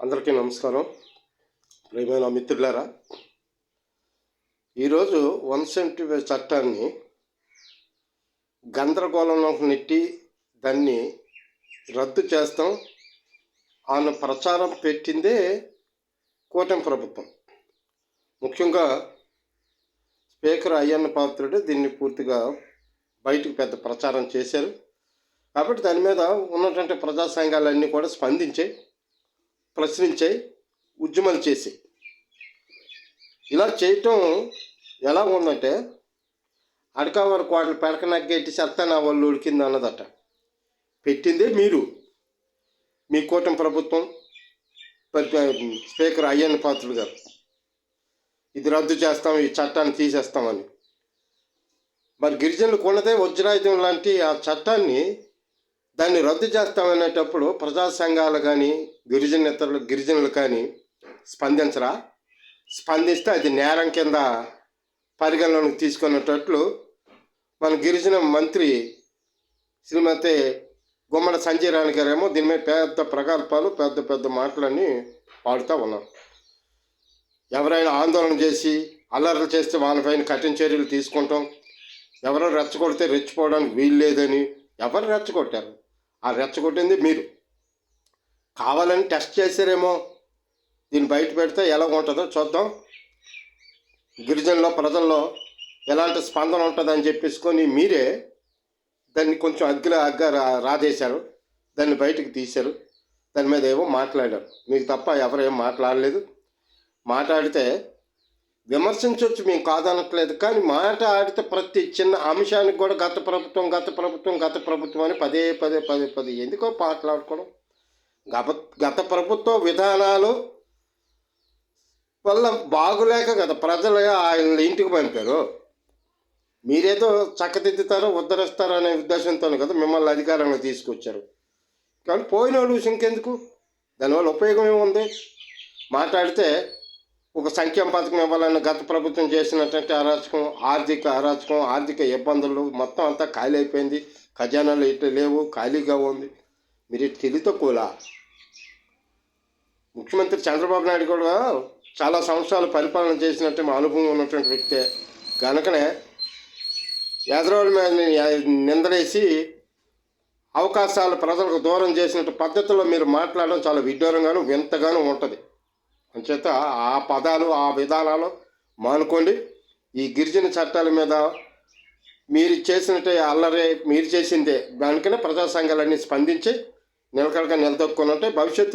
అందరికీ నమస్కారం. ప్రియమైన మిత్రులారా ఈరోజు వన్ సెవెంటీ ఫైవ్ చట్టాన్ని గందరగోళంలోకి నెట్టి దాన్ని రద్దు చేస్తాం ఆయన ప్రచారం పెట్టిందే కూటమి ప్రభుత్వం. ముఖ్యంగా స్పీకర్ అయ్యన్న పాత్రుడు దీన్ని పూర్తిగా బయటకు పెద్ద ప్రచారం చేశారు. కాబట్టి దాని మీద ఉన్నటువంటి ప్రజా సంఘాలన్నీ కూడా స్పందించాయి. ప్రశ్నించాయి ఉద్యమాలు చేసి. ఇలా చేయటం ఎలా ఉందంటే అడకావారి కోటలు పెడక నగ్గేటి చెత్త నా వాళ్ళు ఉడికింది అన్నదట. పెట్టిందే మీరు. మీ కూటమి ప్రభుత్వం స్పీకర్ అయ్యన్న పాత్రుడు గారు. ఇది రద్దు చేస్తాం ఈ చట్టాన్ని తీసేస్తామని. మరి గిరిజనులకు ఉన్నదే వజ్రాయుధం లాంటి ఆ చట్టాన్ని దాన్ని రద్దు చేస్తామనేటప్పుడు ప్రజా సంఘాలు కానీ గిరిజన ఇతరులు గిరిజనులు కానీ స్పందించరా? స్పందిస్తే అది నేరం కింద పరిగణలోకి తీసుకునేటట్లు మన గిరిజన మంత్రి శ్రీమతి గుమ్మడ సంజయ్ రాణి గారేమో దీని మీద పెద్ద ప్రగల్భాలు పెద్ద పెద్ద మాటలన్నీ పాడుతూ ఉన్నారు. ఎవరైనా ఆందోళన చేసి అల్లర్లు చేస్తే వాళ్ళపైన కఠిన చర్యలు తీసుకుంటాం. ఎవరో రెచ్చగొడితే రెచ్చిపోవడానికి వీలు లేదని ఎవరు రెచ్చగొట్టారు? ఆ రెచ్చగొట్టింది మీరు. కావాలని టెస్ట్ చేశారేమో దీన్ని బయట పెడితే ఎలా ఉంటుందో చూద్దాం. గిరిజనులో ప్రజల్లో ఎలాంటి స్పందన ఉంటుందని చెప్పేసుకొని మీరే దాన్ని కొంచెం అగ్గిల అగ్గ రా- దాన్ని బయటకు తీశారు. దాని మీద ఏమో మాట్లాడారు. మీకు తప్ప ఎవరేం మాట్లాడలేదు. మాట్లాడితే విమర్శించవచ్చు మేము కాదనట్లేదు. కానీ మాట ఆడితే ప్రతి చిన్న అంశానికి కూడా గత ప్రభుత్వం గత ప్రభుత్వం గత ప్రభుత్వం అని పదే పదే పదే పదే ఎందుకో మాట్లాడుకోవడం గత గత ప్రభుత్వ విధానాలు వల్ల బాగులేక కదా ప్రజలు ఆయన ఇంటికి పంపారు. మీరేదో చక్కదిద్దుతారో ఉద్ధరిస్తారో అనే ఉద్దేశంతో కదా మిమ్మల్ని అధికారంలో తీసుకొచ్చారు. కానీ పోయిన వాళ్ళు ఇంకెందుకు? దానివల్ల ఉపయోగం ఏముంది? మాట్లాడితే ఒక సంక్షేమ పథకం ఇవ్వాలని గత ప్రభుత్వం చేసినటువంటి అరాచకం ఆర్థిక అరాచకం ఆర్థిక ఇబ్బందులు మొత్తం అంతా ఖాళీ అయిపోయింది ఖజానాలు ఇట్లా లేవు ఖాళీగా ఉంది. మీరు ఇటు తెలితో ముఖ్యమంత్రి చంద్రబాబు నాయుడు కూడా చాలా సంవత్సరాలు పరిపాలన చేసినట్టు మా అనుభవం ఉన్నటువంటి వ్యక్తే. కనుకనే ఎదరోళ్ళ మీద నిందలేసి అవకాశాలు ప్రజలకు దూరం చేసినట్టు పద్ధతిలో మీరు మాట్లాడడం చాలా విడ్డూరంగాను వింతగాను ఉంటుంది. అంచేత ఆ పదాలు ఆ విధానాలు మానుకోండి. ఈ గిరిజన చట్టాల మీద మీరు చేసినట్టే అల్లరి మీరు చేసిందే. దానికనే ప్రజా సంఘాలన్నీ స్పందించి నిలకడగా నిలదొక్కున్నట్టే భవిష్యత్తు